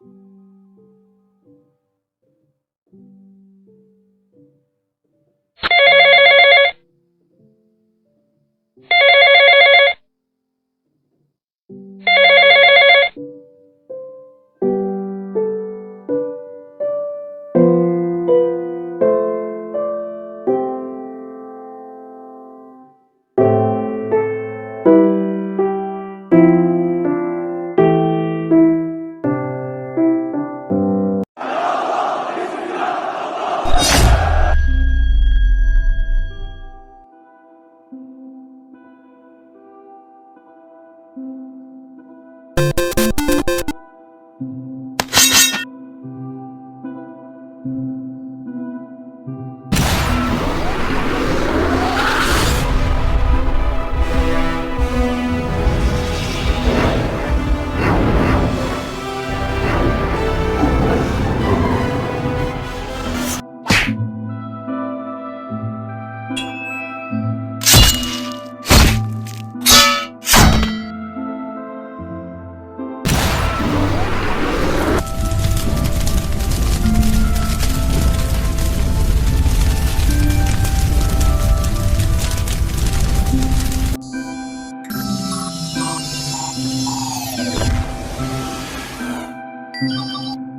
you you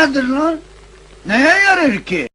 Nedir lan? Neye yarar ki?